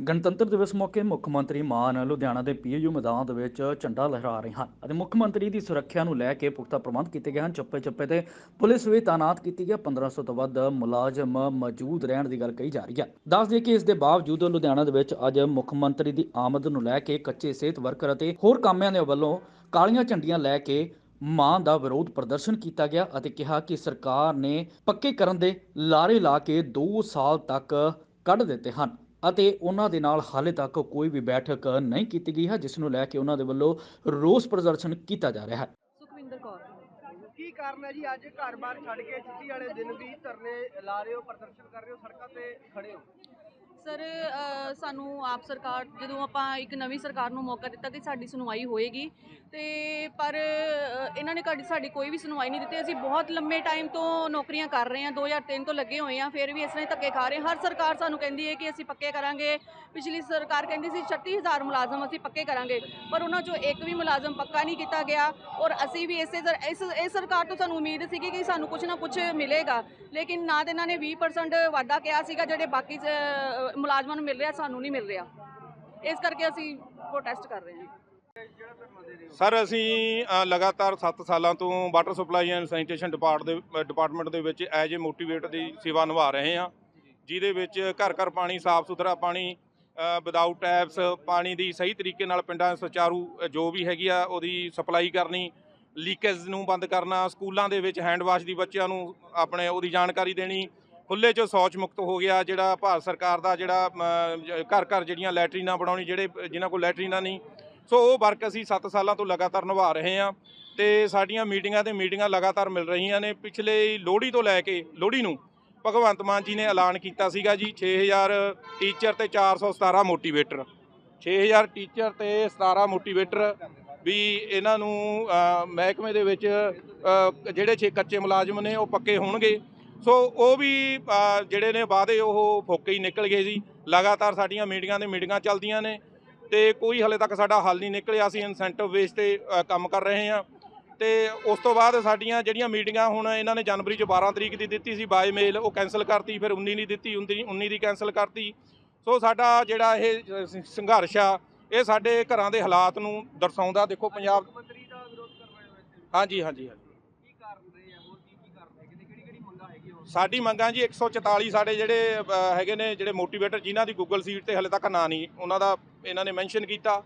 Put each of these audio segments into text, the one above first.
ਗਣਤੰਤਰ ਦਿਵਸ ਮੌਕੇ ਮੁੱਖ ਮੰਤਰੀ ਮਾਨ ਲੁਧਿਆਣਾ ਦੇ ਪੀਯੂ ਮੈਦਾਨ ਦੇ ਵਿੱਚ ਝੰਡਾ ਲਹਿਰਾ ਰਹੇ ਹਨ ਅਤੇ ਮੁੱਖ ਮੰਤਰੀ ਦੀ ਸੁਰੱਖਿਆ ਨੂੰ ਲੈ ਕੇ ਪੁਖਤਾ ਪ੍ਰਬੰਧ ਕੀਤੇ ਗਏ ਹਨ। ਚੱਪੇ ਚੱਪੇ ਤੇ ਪੁਲਿਸ ਵੀ ਤਾਇਨਾਤ ਕੀਤੀ ਗਈ ਹੈ। 1500 ਤੋਂ ਵੱਧ ਮੁਲਾਜ਼ਮ ਮੌਜੂਦ ਰਹਿਣ ਦੀ ਗੱਲ ਕਹੀ ਜਾ ਰਹੀ ਹੈ। ਦੱਸ ਦਈਏ ਕਿ ਇਸ ਦੇ ਬਾਵਜੂਦ ਲੁਧਿਆਣਾ ਦੇ ਵਿੱਚ ਅੱਜ ਮੁੱਖ ਮੰਤਰੀ ਦੀ ਆਮਦ ਨੂੰ ਲੈ ਕੇ ਕੱਚੇ ਸਿਹਤ ਵਰਕਰ ਅਤੇ ਹੋਰ ਕਾਮਿਆਂ ਦੇ ਵੱਲੋਂ ਕਾਲੀਆਂ ਝੰਡੀਆਂ ਲੈ ਕੇ ਮਾਂ ਦਾ ਵਿਰੋਧ ਪ੍ਰਦਰਸ਼ਨ ਕੀਤਾ ਗਿਆ ਅਤੇ ਕਿਹਾ ਕਿ ਸਰਕਾਰ ਨੇ ਪੱਕੇ ਕਰਨ ਦੇ ਲਾਰੇ ਲਾ ਕੇ 2 ਸਾਲ ਤੱਕ ਕੱਢ ਦਿੱਤੇ ਹਨ। ਅਤੇ ਉਹਨਾਂ ਦੇ ਨਾਲ ਹਾਲੇ ਤੱਕ ਕੋਈ ਵੀ ਬੈਠਕ ਨਹੀਂ ਕੀਤੀ ਗਈ ਹੈ ਜਿਸ ਨੂੰ ਲੈ ਕੇ ਉਹਨਾਂ ਦੇ ਵੱਲੋਂ ਰੋਸ ਪ੍ਰਦਰਸ਼ਨ ਕੀਤਾ ਜਾ ਰਿਹਾ ਹੈ। ਸੁਖਵਿੰਦਰ ਕੌਰ। ਕੀ ਕਾਰਨ ਹੈ ਜੀ? ਅੱਜ ਘਰ-ਬਾਰ ਛੱਡ ਕੇ ਛੁੱਟੀ ਵਾਲੇ ਦਿਨ ਵੀ ਧਰਨੇ ਲਾ ਰਹੇ ਹੋ ਪ੍ਰਦਰਸ਼ਨ ਕਰ ਰਹੇ ਹੋ ਸੜਕਾਂ ਤੇ ਖੜੇ ਹੋ। ਸਰ ਸਾਨੂੰ ਆਪ ਸਰਕਾਰ ਜਦੋਂ ਆਪਾਂ ਇੱਕ ਨਵੀਂ ਸਰਕਾਰ ਨੂੰ ਮੌਕਾ ਦਿੱਤਾ ਕਿ ਸਾਡੀ ਸੁਣਵਾਈ ਹੋਏਗੀ ਤੇ ਪਰ ਇਹਨਾਂ ਨੇ ਸਾਡੀ ਸਾਡੀ ਕੋਈ ਵੀ ਸੁਣਵਾਈ ਨਹੀਂ ਦਿੱਤੀ। ਅਸੀਂ ਬਹੁਤ ਲੰਮੇ ਟਾਈਮ ਤੋਂ ਨੌਕਰੀਆਂ ਕਰ ਰਹੇ ਹਾਂ 2003 ਤੋਂ ਲੱਗੇ ਹੋਏ ਹਾਂ ਫਿਰ ਵੀ ਇਸ ਤਰ੍ਹਾਂ ਧੱਕੇ ਖਾ ਰਹੇ ਹਾਂ। ਹਰ ਸਰਕਾਰ ਸਾਨੂੰ ਕਹਿੰਦੀ ਹੈ ਕਿ ਅਸੀਂ ਪੱਕੇ ਕਰਾਂਗੇ। ਪਿਛਲੀ ਸਰਕਾਰ ਕਹਿੰਦੀ ਸੀ 36000 ਮੁਲਾਜ਼ਮ ਅਸੀਂ ਪੱਕੇ ਕਰਾਂਗੇ ਪਰ ਉਹਨਾਂ ਚੋਂ ਇੱਕ ਵੀ ਮੁਲਾਜ਼ਮ ਪੱਕਾ ਨਹੀਂ ਕੀਤਾ ਗਿਆ ਔਰ ਅਸੀਂ ਵੀ ਇਸੇ ਸਰ- ਇਸ ਇਸ ਸਰਕਾਰ ਤੋਂ ਸਾਨੂੰ ਉਮੀਦ ਸੀਗੀ ਕਿ ਸਾਨੂੰ ਕੁਝ ਨਾ ਕੁਝ ਮਿਲੇਗਾ। ਲੇਕਿਨ ਨਾ ਤੇ ਇਹਨਾਂ ਨੇ 20% ਵਾਅਦਾ ਕਿਹਾ ਸੀਗਾ ਜਿਹੜੇ ਬਾਕੀ ਚ, ਮੁਲਾਜ਼ਮਾਂ ਨੂੰ ਮਿਲ ਰਿਹਾ, ਸਾਨੂੰ ਨਹੀਂ ਮਿਲ ਰਿਹਾ। ਇਸ ਕਰਕੇ ਅਸੀਂ ਪ੍ਰੋਟੈਸਟ ਕਰ ਰਹੇ ਹਾਂ। ਸਰ, ਅਸੀਂ ਲਗਾਤਾਰ 7 ਸਾਲਾਂ ਤੋਂ water supply and sanitation depart ਦੇ ਡਿਪਾਰਟਮੈਂਟ ਦੇ ਵਿੱਚ ਐਜ ਏ ਮੋਟੀਵੇਟ ਦੀ ਸੇਵਾ ਨਿਭਾ ਰਹੇ ਹਾਂ। ਜਿਹਦੇ ਵਿੱਚ ਘਰ ਘਰ ਪਾਣੀ, ਸਾਫ਼ ਸੁਥਰਾ ਪਾਣੀ ਵਿਦਆਊਟ ਟੈਪਸ ਪਾਣੀ ਦੀ ਸਹੀ ਤਰੀਕੇ ਨਾਲ ਪਿੰਡਾਂ ਸੁਚਾਰੂ ਜੋ ਵੀ ਹੈਗੀ ਆ, ਉਹਦੀ ਸਪਲਾਈ ਕਰਨੀ ਲੀਕੇਜ ਨੂੰ ਬੰਦ ਕਰਨਾ, ਸਕੂਲਾਂ ਦੇ ਵਿੱਚ ਹੈਂਡ ਵਾਸ਼ ਦੀ ਬੱਚਿਆਂ ਨੂੰ ਆਪਣੇ ਉਹਦੀ ਜਾਣਕਾਰੀ ਦੇਣੀ ਖੁੱਲੇ 'ਚ ਸ਼ੌਚ ਮੁਕਤ ਹੋ ਗਿਆ ਜਿਹੜਾ ਭਾਰਤ ਸਰਕਾਰ ਦਾ ਜਿਹੜਾ ਘਰ ਘਰ ਜਿਹੜੀਆਂ ਲੈਟਰੀਨਾਂ ਬਣਾਉਣੀ, ਜਿਹੜੇ ਜਿਨ੍ਹਾਂ ਕੋਲ ਲੈਟਰੀਨਾਂ ਨਹੀਂ। ਸੋ ਉਹ ਵਰਕ ਅਸੀਂ 7 ਸਾਲਾਂ ਤੋਂ ਲਗਾਤਾਰ ਨਿਭਾ ਰਹੇ ਹਾਂ ਤੇ ਸਾਡੀਆਂ ਮੀਟਿੰਗਾਂ ਤੇ ਮੀਟਿੰਗਾਂ ਲਗਾਤਾਰ ਮਿਲ ਰਹੀਆਂ ਨੇ। ਪਿਛਲੇ ਲੋਹੜੀ ਤੋਂ ਲੈ ਕੇ, ਲੋਹੜੀ ਨੂੰ ਭਗਵੰਤ ਮਾਨ ਜੀ ਨੇ ਐਲਾਨ ਕੀਤਾ ਸੀਗਾ ਜੀ 6000 ਟੀਚਰ ਤੇ 417 ਮੋਟੀਵੇਟਰ। 6000 ਟੀਚਰ ਤੇ 17 ਮੋਟੀਵੇਟਰ ਵੀ ਇਹਨਾਂ ਨੂੰ ਮਹਿਕਮੇ ਦੇ ਵਿੱਚ ਜਿਹੜੇ ਛੇ ਕੱਚੇ ਮੁਲਾਜ਼ਮ ਨੇ ਉਹ ਪੱਕੇ ਹੋਣਗੇ। ਸੋ ਉਹ ਵੀ ਜਿਹੜੇ ਨੇ ਵਾਅਦੇ ਉਹ ਫੋਕੇ ਹੀ ਨਿਕਲ ਗਏ ਜੀ। ਲਗਾਤਾਰ ਸਾਡੀਆਂ ਮੀਟਿੰਗਾਂ ਦੇ ਮੀਟਿੰਗਾਂ ਚੱਲਦੀਆਂ ਨੇ ਤੇ ਕੋਈ ਹਲੇ ਤੱਕ ਸਾਡਾ ਹੱਲ ਨਹੀਂ ਨਿਕਲਿਆ। ਅਸੀਂ ਇਨਸੈਂਟਿਵ ਬੇਸ ਤੇ ਕੰਮ ਕਰ ਰਹੇ ਹਾਂ। ਤੇ ਉਸ ਤੋਂ ਬਾਅਦ ਸਾਡੀਆਂ ਜਿਹੜੀਆਂ ਮੀਟਿੰਗਾਂ ਹੁਣ ਇਹਨਾਂ ਨੇ ਜਨਵਰੀ ਚ 12 ਤਰੀਕ ਦੀ ਦਿੱਤੀ ਸੀ ਬਾਈ ਮੇਲ ਉਹ ਕੈਨਸਲ ਕਰਤੀ ਫਿਰ 19 ਨਹੀਂ ਦਿੱਤੀ 19 19 ਦੀ ਕੈਨਸਲ ਕਰਤੀ। ਸੋ ਸਾਡਾ ਜਿਹੜਾ ਇਹ ਸ- ਸੰਘਰਸ਼ ਆ ਇਹ ਸਾਡੇ ਘਰਾਂ ਦੇ ਹਾਲਾਤ ਨੂੰ ਦਰਸਾਉਂਦਾ। ਦੇਖੋ ਪੰਜਾਬ ਹਾਂਜੀ ਹਾਂਜੀ ਹਾਂਜੀ ਕੀ ਕਾਰਨ ਰਹੇ ਆ ਹੋਰ ਕੀ ਕੀ ਕਾਰਨ ਹੈਗੇ ਨੇ ਕਿਹੜੀ ਕਿਹੜੀ ਮੰਗਾਂ ਹੈਗੀ ਹੋਰ ਸਾਡੀ ਮੰਗਾਂ ਜੀ 144 ਸਾਡੇ ਜਿਹੜੇ ਹੈਗੇ ਨੇ ਜਿਹੜੇ ਮੋਟੀਵੇਟਰ ਜਿਨ੍ਹਾਂ ਦੀ ਗੂਗਲ ਸੀਟ ਤੇ ਹਲੇ ਤੱਕ ਨਾਂ ਨਹੀਂ ਉਹਨਾਂ ਦਾ ਇਹਨਾਂ ਨੇ ਮੈਂਸ਼ਨ ਕੀਤਾ।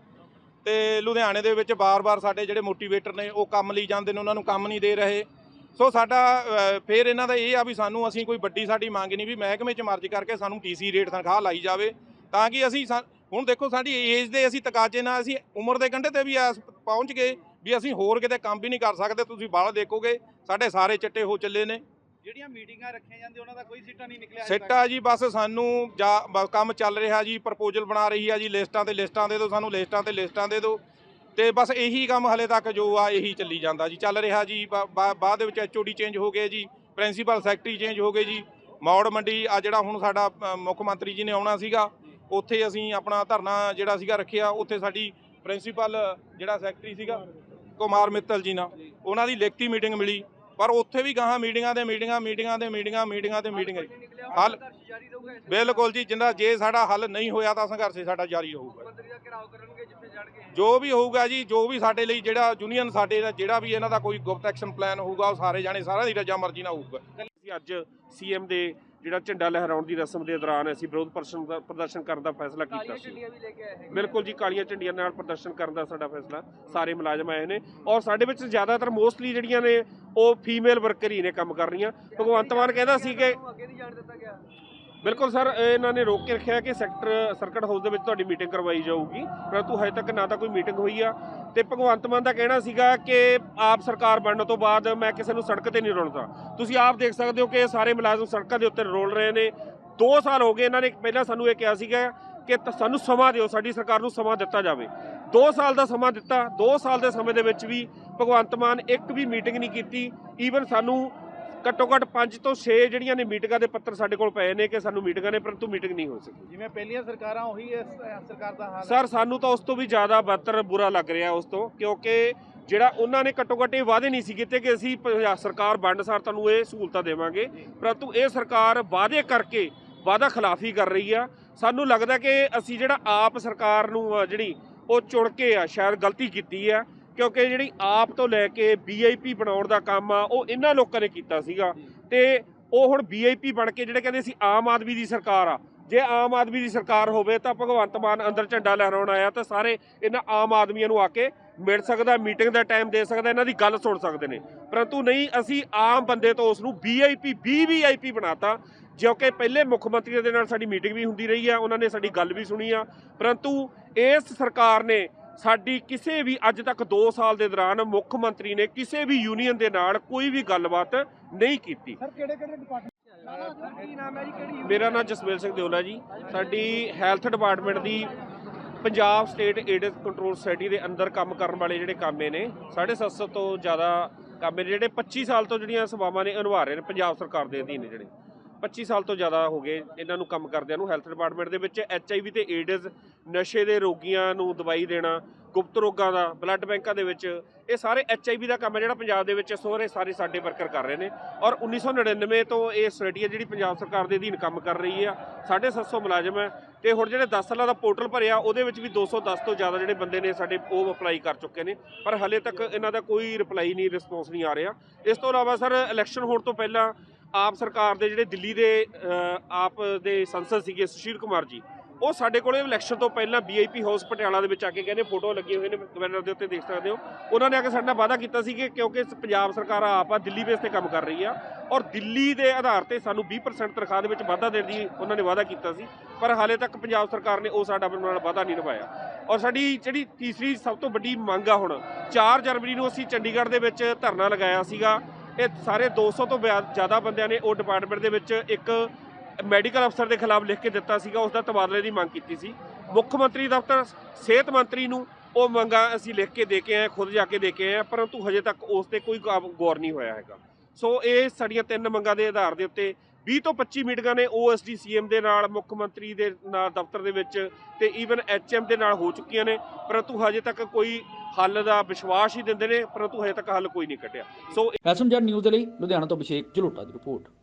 ਤੇ ਲੁਧਿਆਣੇ ਦੇ ਵਿੱਚ ਬਾਰ-ਬਾਰ ਸਾਡੇ ਜਿਹੜੇ ਮੋਟੀਵੇਟਰ ਨੇ ਉਹ ਕੰਮ ਲਈ ਜਾਂਦੇ ਨੇ ਉਹਨਾਂ ਨੂੰ ਕੰਮ ਨਹੀਂ ਦੇ ਰਹੇ। ਸੋ ਸਾਡਾ ਅ, ਫਿਰ ਇਹਨਾਂ ਦਾ ਇਹ ਆ ਵੀ ਸਾਨੂੰ ਅਸੀਂ ਕੋਈ ਵੱਡੀ ਸਾਡੀ ਮੰਗ ਨਹੀਂ ਵੀ ਮਹਿਕਮੇ 'ਚ ਮਰਜ ਕਰਕੇ ਸਾਨੂੰ ਟੀਸੀ ਰੇਟ ਤਨਖਾਹ ਲਾਈ ਜਾਵੇ ਤਾਂ ਕਿ ਅਸੀਂ ਸਾ- ਹੁਣ ਦੇਖੋ ਸਾਡੀ ਏਜ ਦੇ ਅਸੀਂ ਤਕਾਜ਼ੇ ਨਾਲ ਅਸੀਂ ਉਮਰ ਦੇ ਕੰਢੇ ਤੇ ਵੀ ਐਸ ਪਹੁੰਚ ਗਏ ਵੀ ਅਸੀਂ ਹੋਰ ਕਿਤੇ ਕੰਮ ਵੀ ਨਹੀਂ ਕਰ ਸਕਦੇ ਤੁਸੀਂ ਬਾਹਰ ਦੇਖੋਗੇ ਸਾਡੇ ਸਾਰੇ ਚਿੱਟੇ ਹੋ ਚੱਲੇ ਨੇ। ਜਿਹੜੀਆਂ ਮੀਟਿੰਗਾਂ ਰੱਖੀਆਂ ਜਾਂਦੀਆਂ, ਉਹਨਾਂ ਦਾ ਕੋਈ ਸਿੱਟਾ ਨਹੀਂ ਨਿਕਲਿਆ ਸਿੱਟਾ ਜੀ, ਬਸ ਸਾਨੂੰ ਜਾ, ਬਸ ਕੰਮ ਚੱਲ ਰਿਹਾ ਜੀ, ਪ੍ਰਪੋਜ਼ਲ ਬਣਾ ਰਹੀ ਆ ਜੀ, ਲਿਸਟਾਂ ਤੇ ਲਿਸਟਾਂ ਦੇ ਦਿਓ ਸਾਨੂੰ, ਲਿਸਟਾਂ ਤੇ ਲਿਸਟਾਂ ਦੇ ਦਿਓ। ਤੇ ਬਸ ਇਹੀ ਕੰਮ ਹਲੇ ਤੱਕ ਜੋ ਆ, ਇਹੀ ਚੱਲੀ ਜਾਂਦਾ ਜੀ। ਚੱਲ ਰਿਹਾ ਜੀ, ਬਾ- ਬਾਅਦ ਦੇ ਵਿੱਚ ਐਚਓਡੀ ਚੇਂਜ ਹੋ ਗਏ ਜੀ, ਪ੍ਰਿੰਸੀਪਲ ਸੈਕਟਰੀ ਚੇਂਜ ਹੋ ਗਏ ਜੀ। ਮੌੜ ਮੰਡੀ, ਆ ਜਿਹੜਾ ਹੁਣ ਸਾਡਾ ਮੁੱਖ ਮੰਤਰੀ ਜੀ ਨੇ ਆਉਣਾ ਸੀਗਾ, ਉੱਥੇ ਅਸੀਂ ਆਪਣਾ ਧਰਨਾ ਜਿਹੜਾ ਸੀਗਾ ਰੱਖਿਆ, ਉੱਥੇ ਸਾਡੀ ਪ੍ਰਿੰਸੀਪਲ, ਜਿਹੜਾ ਸੈਕਟਰੀ ਸੀਗਾ, ਕੁਮਾਰ ਮਿੱਤਲ ਜੀ ਨਾਲ। ਉਹਨਾਂ ਦੀ ਲਿਖਤੀ ਮੀਟਿੰਗ ਮਿਲੀ। ਪਰ ਉੱਥੇ ਵੀ ਗਾਹਾਂ ਮੀਟਿੰਗਾਂ ਤੇ ਮੀਟਿੰਗਾਂ ਮੀਟਿੰਗਾਂ ਤੇ ਮੀਟਿੰਗਾਂ ਮੀਟਿੰਗਾਂ ਤੇ ਮੀਟਿੰਗਾਂ ਹੱਲ ਬਿਲਕੁਲ ਜੀ ਜਿੰਨਾ ਜੇ ਸਾਡਾ ਹੱਲ ਨਹੀਂ ਹੋਇਆ ਤਾਂ ਸੰਘਰਸ਼ ਸਾਡਾ ਜਾਰੀ ਰਹੂਗਾ। ਮੰਤਰੀ ਦਾ ਘਿਰਾਓ ਕਰਨਗੇ ਜਿੱਥੇ ਜਾਣਗੇ ਜੋ ਵੀ ਹੋਊਗਾ ਜੀ ਜੋ ਵੀ ਸਾਡੇ ਲਈ ਜਿਹੜਾ ਯੂਨੀਅਨ ਸਾਡੇ ਦਾ ਜਿਹੜਾ ਵੀ ਇਹਨਾਂ ਦਾ ਕੋਈ ਗੁਪਤ ਐਕਸ਼ਨ ਪਲਾਨ ਹੋਊਗਾ ਉਹ ਸਾਰੇ ਜਾਣੇ ਸਾਰਾ ਦੀ ਰਜਾ ਮਰਜ਼ੀ ਨਾਲ ਹੋਊਗਾ। ਅਸੀਂ ਅੱਜ ਸੀਐਮ ਦੇ ਜਿਹੜਾ ਝੰਡਾ ਲਹਿਰਾਉਣ ਦੀ ਰਸਮ ਦੇ ਦੌਰਾਨ ਅਸੀਂ ਵਿਰੋਧ ਪ੍ਰਦਰਸ਼ਨ ਦਾ ਪ੍ਰਦਰਸ਼ਨ ਕਰਨ ਦਾ ਫੈਸਲਾ ਕੀਤਾ ਸੀ। ਬਿਲਕੁਲ ਜੀ ਕਾਲੀਆਂ ਝੰਡੀਆਂ ਨਾਲ ਪ੍ਰਦਰਸ਼ਨ ਕਰਨ ਦਾ ਸਾਡਾ ਫੈਸਲਾ। ਸਾਰੇ ਮੁਲਾਜ਼ਮ ਆਏ ਨੇ ਔਰ ਸਾਡੇ ਵਿੱਚ ਜ਼ਿਆਦਾਤਰ ਮੋਸਟਲੀ ਜਿਹੜੀਆਂ ਨੇ ਉਹ ਫੀਮੇਲ ਵਰਕਰ ਹੀ ਨੇ ਕੰਮ ਕਰ ਰਹੀਆਂ। ਭਗਵੰਤ ਮਾਨ ਕਹਿੰਦਾ ਸੀ ਕਿ ਤੁਹਾਨੂੰ ਅੱਗੇ ਨਹੀਂ ਜਾਣ ਦਿੱਤਾ ਗਿਆ। ਬਿਲਕੁਲ ਸਰ ਇਹਨਾਂ ਨੇ ਰੋਕ ਕੇ ਰੱਖਿਆ ਕਿ ਸੈਕਟਰ, ਸਰਕਟ ਹਾਊਸ ਦੇ ਵਿੱਚ ਤੁਹਾਡੀ ਮੀਟਿੰਗ ਕਰਵਾਈ ਜਾਊਗੀ। ਪਰੰਤੂ ਹਜੇ ਤੱਕ ਨਾ ਤਾਂ ਕੋਈ ਮੀਟਿੰਗ ਹੋਈ ਆ। ਤੇ ਭਗਵੰਤ ਮਾਨ ਦਾ ਕਹਿਣਾ ਸੀਗਾ ਕਿ ਆਪ ਸਰਕਾਰ ਬਣਨ ਤੋਂ ਬਾਅਦ ਮੈਂ ਕਿਸੇ ਨੂੰ ਸੜਕ ਤੇ ਨਹੀਂ ਰੋਲਦਾ ਤੁਸੀਂ ਆਪ ਦੇਖ ਸਕਦੇ ਹੋ ਕਿ ਸਾਰੇ ਮੁਲਾਜ਼ਮ ਸੜਕਾਂ ਦੇ ਉੱਤੇ ਰੋਲ ਰਹੇ ਨੇ। 2 ਸਾਲ ਹੋ ਗਏ ਇਹਨਾਂ ਨੇ, ਪਹਿਲਾਂ ਸਾਨੂੰ ਇਹ ਕਿਹਾ ਸੀਗਾ ਕਿ ਸਾਨੂੰ ਸਮਾਂ ਦਿਓ, ਸਾਡੀ ਸਰਕਾਰ ਨੂੰ ਸਮਾਂ ਦਿੱਤਾ ਜਾਵੇ। 2 ਸਾਲ ਦਾ ਸਮਾਂ ਦਿੱਤਾ। 2 ਸਾਲ ਦੇ ਸਮੇਂ ਦੇ ਵਿੱਚ ਵੀ ਭਗਵੰਤ ਮਾਨ ਇੱਕ ਵੀ ਮੀਟਿੰਗ ਨਹੀਂ ਕੀਤੀ। ਈਵਨ ਸਾਨੂੰ ਘੱਟੋ ਘੱਟ 5 ਤੋਂ 6 ਜਿਹੜੀਆਂ ਨੇ ਮੀਟਿੰਗਾਂ ਦੇ ਪੱਤਰ ਸਾਡੇ ਕੋਲ ਪਏ ਨੇ ਕਿ ਸਾਨੂੰ ਮੀਟਿੰਗਾਂ ਨੇ ਪਰੰਤੂ ਮੀਟਿੰਗ ਨਹੀਂ ਹੋ ਸਕੀ। ਜਿਵੇਂ ਪਹਿਲੀਆਂ ਸਰਕਾਰਾਂ ਉਹੀ ਇਸ ਸਰਕਾਰ ਦਾ ਹਾਲ ਸਰ ਸਾਨੂੰ ਤਾਂ ਉਸ ਤੋਂ ਵੀ ਜ਼ਿਆਦਾ ਬਦਤਰ ਬੁਰਾ ਲੱਗ ਰਿਹਾ ਉਸ ਤੋਂ ਕਿਉਂਕਿ ਜਿਹੜਾ ਉਹਨਾਂ ਨੇ ਘੱਟੋ ਘੱਟ ਇਹ ਵਾਅਦੇ ਨਹੀਂ ਸੀ ਕੀਤੇ ਕਿ ਅਸੀਂ ਸਰਕਾਰ ਵੰਡ ਸਾਰ ਤੁਹਾਨੂੰ ਇਹ ਸਹੂਲਤਾਂ ਦੇਵਾਂਗੇ। ਪਰੰਤੂ ਇਹ ਸਰਕਾਰ ਵਾਅਦੇ ਕਰਕੇ ਵਾਅਦਾ ਖਿਲਾਫੀ ਕਰ ਰਹੀ ਆ। ਸਾਨੂੰ ਲੱਗਦਾ ਕਿ ਅਸੀਂ ਜਿਹੜਾ ਆਪ ਸਰਕਾਰ ਨੂੰ ਜਿਹੜੀ ਉਹ ਚੁਣ ਕੇ ਆ ਸ਼ਾਇਦ ਗਲਤੀ ਕੀਤੀ ਆ ਕਿਉਂਕਿ ਜਿਹੜੀ ਆਪ ਤੋਂ ਲੈ ਕੇ ਵੀਆਈਪੀ ਬਣਾਉਣ ਦਾ ਕੰਮ ਆ ਉਹ ਇਹਨਾਂ ਲੋਕਾਂ ਨੇ ਕੀਤਾ ਸੀਗਾ। ਤੇ ਉਹ ਹੁਣ ਵੀਆਈਪੀ ਬਣ ਕੇ ਜਿਹੜੇ ਕਹਿੰਦੇ ਸੀ ਆਮ ਆਦਮੀ ਦੀ ਸਰਕਾਰ ਆ ਜੇ ਆਮ ਆਦਮੀ ਦੀ ਸਰਕਾਰ ਹੋਵੇ ਤਾਂ ਭਗਵੰਤ ਮਾਨ ਅੰਦਰ ਝੰਡਾ ਲਹਿਰਾਉਣ ਆਇਆ ਤਾਂ ਸਾਰੇ ਇਹਨਾਂ ਆਮ ਆਦਮੀਆਂ ਨੂੰ ਆ ਕੇ ਮਿਲ ਸਕਦਾ ਮੀਟਿੰਗ ਦਾ ਟਾਈਮ ਦੇ ਸਕਦਾ ਇਹਨਾਂ ਦੀ ਗੱਲ ਸੁਣ ਸਕਦੇ ਨੇ। ਪਰੰਤੂ ਨਹੀਂ ਅਸੀਂ ਆਮ ਬੰਦੇ ਤੋਂ ਉਸ ਨੂੰ ਵੀਆਈਪੀ ਵੀਵੀਆਈਪੀ ਬਣਾਤਾ ਜੋ ਕਿ ਪਹਿਲੇ ਮੁੱਖ ਮੰਤਰੀ ਦੇ ਨਾਲ ਸਾਡੀ ਮੀਟਿੰਗ ਵੀ ਹੁੰਦੀ ਰਹੀ ਆ ਉਹਨਾਂ ਨੇ ਸਾਡੀ ਗੱਲ ਵੀ ਸੁਣੀ ਆ। ਪਰੰਤੂ ਇਸ ਸਰਕਾਰ ਨੇ ਸਾਡੀ ਕਿਸੇ ਵੀ ਅੱਜ ਤੱਕ 2 ਸਾਲ ਦੇ ਦੌਰਾਨ ਮੁੱਖ ਮੰਤਰੀ ਨੇ ਕਿਸੇ ਵੀ ਯੂਨੀਅਨ ਦੇ ਨਾਲ ਕੋਈ ਵੀ ਗੱਲਬਾਤ ਨਹੀਂ ਕੀਤੀ। ਸਰ ਕਿਹੜੇ ਕਿਹੜੇ ਡਿਪਾਰਟਮੈਂਟ ਕੀ ਨਾਮ ਹੈ ਜੀ? ਕਿਹੜੀ ਮੇਰਾ ਨਾਮ ਜਸਮੇਲ ਸਿੰਘ ਦਿਓਲਾ ਜੀ। ਸਾਡੀ ਹੈਲਥ ਡਿਪਾਰਟਮੈਂਟ ਦੀ Punjab state AIDS control society ਦੇ ਅੰਦਰ ਕੰਮ ਕਰਨ ਵਾਲੇ ਜਿਹੜੇ ਕਾਮੇ ਨੇ 750 ਤੋਂ ਜ਼ਿਆਦਾ ਕਾਮੇ ਨੇ ਜਿਹੜੇ 25 ਸਾਲ ਤੋਂ ਜਿਹੜੀਆਂ ਸੇਵਾਵਾਂ ਨੇ ਨਿਭਾ ਰਹੇ ਨੇ ਪੰਜਾਬ ਸਰਕਾਰ ਦੇ ਅਧੀਨ ਜਿਹੜੇ। 25 ਸਾਲ ਤੋਂ ਜ਼ਿਆਦਾ ਹੋ ਗਏ ਇਹਨਾਂ ਨੂੰ ਕੰਮ ਕਰਦਿਆਂ ਨੂੰ ਹੈਲਥ ਡਿਪਾਰਟਮੈਂਟ ਦੇ ਵਿੱਚ ਐਚਆਈਵੀ ਤੇ ਏਡਜ਼ ਨਸ਼ੇ ਦੇ ਰੋਗੀਆਂ ਨੂੰ ਦਵਾਈ ਦੇਣਾ, ਗੁਪਤ ਰੋਗਾਂ ਦਾ ਬਲੱਡ ਬੈਂਕਾਂ ਦੇ ਵਿੱਚ, ਇਹ ਸਾਰੇ ਐਚਆਈਵੀ ਦਾ ਕੰਮ ਹੈ ਜਿਹੜਾ ਪੰਜਾਬ ਦੇ ਵਿੱਚ ਸੋਹਰੇ ਸਾਰੇ ਸਾਡੇ ਵਰਕਰ ਕਰ ਰਹੇ ਨੇ ਔਰ 1999 ਤੋਂ ਇਹ ਸੁਸਾਇਟੀ ਹੈ ਜਿਹੜੀ ਪੰਜਾਬ ਸਰਕਾਰ ਦੇ ਅਧੀਨ ਕੰਮ ਕਰ ਰਹੀ ਆ 750 ਮੁਲਾਜ਼ਮ ਹੈ ਤੇ ਹੁਣ ਜਿਹੜੇ 10 ਸਾਲਾਂ ਦਾ ਪੋਰਟਲ ਭਰਿਆ, ਉਹਦੇ ਵਿੱਚ ਵੀ 210 ਤੋਂ ਜ਼ਿਆਦਾ ਜਿਹੜੇ ਬੰਦੇ ਨੇ ਸਾਡੇ ਉਹ ਅਪਲਾਈ ਕਰ ਚੁੱਕੇ ਨੇ, ਪਰ ਹਲੇ ਤੱਕ ਇਹਨਾਂ ਦਾ ਕੋਈ ਰਿਪਲਾਈ ਨਹੀਂ ਰਿਸਪੌਂਸ ਨਹੀਂ ਆ ਰਿਹਾ। ਇਸ ਤੋਂ ਇਲਾਵਾ ਸਰ ਇਲੈਕਸ਼ਨ ਹੋਣ ਤੋਂ ਪਹਿਲਾਂ ਆਪ ਸਰਕਾਰ ਦੇ ਜਿਹੜੇ ਦਿੱਲੀ ਦੇ ਆਪ ਦੇ ਸੰਸਦ ਸੀਗੇ ਸੁਸ਼ੀਲ ਕੁਮਾਰ ਜੀ, ਉਹ ਸਾਡੇ ਕੋਲੇ ਇਲੈਕਸ਼ਨ ਤੋਂ ਪਹਿਲਾਂ ਵੀਆਈਪੀ ਹਾਊਸ ਪਟਿਆਲਾ ਦੇ ਵਿੱਚ ਆ ਕੇ ਕਹਿੰਦੇ ਫੋਟੋ ਲੱਗੇ ਹੋਏ ਨੇ ਬੈਨਰ ਦੇ ਉੱਤੇ ਦੇਖ ਸਕਦੇ ਹੋ। ਉਹਨਾਂ ਨੇ ਆ ਕੇ ਸਾਡੇ ਨਾਲ ਵਾਅਦਾ ਕੀਤਾ ਸੀ ਕਿ ਕਿਉਂਕਿ ਪੰਜਾਬ ਸਰਕਾਰ ਆਪ ਆ, ਦਿੱਲੀ ਬੇਸ ਤੇ ਕੰਮ ਕਰ ਰਹੀ ਆ ਔਰ ਦਿੱਲੀ ਦੇ ਆਧਾਰ ਤੇ ਸਾਨੂੰ 20% ਤਨਖਾਹ ਦੇ ਵਿੱਚ ਵਾਧਾ ਦੇਣ ਦੀ ਉਹਨਾਂ ਨੇ ਵਾਅਦਾ ਕੀਤਾ ਸੀ, ਪਰ ਹਾਲੇ ਤੱਕ ਪੰਜਾਬ ਸਰਕਾਰ ਨੇ ਉਹ ਸਾਡਾ ਨਾਲ ਵਾਅਦਾ ਨਹੀਂ ਨਿਭਾਇਆ। ਔਰ ਸਾਡੀ ਜਿਹੜੀ ਤੀਸਰੀ ਸਭ ਤੋਂ ਵੱਡੀ ਮੰਗ ਆ ਹੁਣ 4 ਜਨਵਰੀ ਨੂੰ ਅਸੀਂ ਚੰਡੀਗੜ੍ਹ ਦੇ ਵਿੱਚ ਧਰਨਾ ਲਗਾਇਆ ਸੀਗਾ ਇਹ ਸਾਰੇ 200 ਤੋਂ ਬਿਆ- ਜ਼ਿਆਦਾ ਬੰਦਿਆਂ ਨੇ ਉਹ ਡਿਪਾਰਟਮੈਂਟ ਦੇ ਵਿੱਚ ਇੱਕ ਮੈਡੀਕਲ ਅਫਸਰ ਦੇ ਖਿਲਾਫ ਲਿਖ ਕੇ ਦਿੱਤਾ ਸੀਗਾ, ਉਸ ਦਾ ਤਬਾਦਲੇ ਦੀ ਮੰਗ ਕੀਤੀ ਸੀ। ਮੁੱਖ ਮੰਤਰੀ ਦਫ਼ਤਰ ਸਿਹਤ ਮੰਤਰੀ ਨੂੰ ਉਹ ਮੰਗਾਂ ਅਸੀਂ ਲਿਖ ਕੇ ਦੇ ਕੇ ਆਏ, ਖੁਦ ਜਾ ਕੇ ਦੇ ਕੇ ਆਏ ਪਰੰਤੂ ਹਜੇ ਤੱਕ ਉਸ ਤੇ ਕੋਈ ਗਾ- ਗੌਰ ਨਹੀਂ ਹੋਇਆ ਹੈਗਾ। ਸੋ ਇਹ ਸਾਡੀਆਂ ਤਿੰਨ ਮੰਗਾਂ ਦੇ ਆਧਾਰ ਦੇ ਉੱਤੇ 20 ਤੋਂ 25 ਮੀਟਿੰਗਾਂ ਨੇ ਓਐਸਡੀ ਸੀਐਮ ਦੇ ਨਾਲ, ਮੁੱਖ ਮੰਤਰੀ ਦੇ ਨਾਲ, ਦਫ਼ਤਰ ਦੇ ਵਿੱਚ ਤੇ ਈਵਨ ਐਚਐਮ ਦੇ ਨਾਲ ਹੋ ਚੁੱਕੀਆਂ ਨੇ, ਪਰੰਤੂ ਹਜੇ ਤੱਕ ਕੋਈ ਹੱਲ ਦਾ ਵਿਸ਼ਵਾਸ ਹੀ ਦਿੰਦੇ ਨੇ, ਪਰੰਤੂ ਹਜੇ ਤੱਕ ਹੱਲ ਕੋਈ ਨਹੀਂ ਕੱਢਿਆ। ਸੋ ਐਸਐਮਜੈਡ ਨਿਊਜ਼ ਦੇ ਲਈ ਲੁਧਿਆਣਾ ਤੋਂ ਅਭਿਸ਼ੇਕ ਜਲੋਟਾ ਦੀ ਰਿਪੋਰਟ।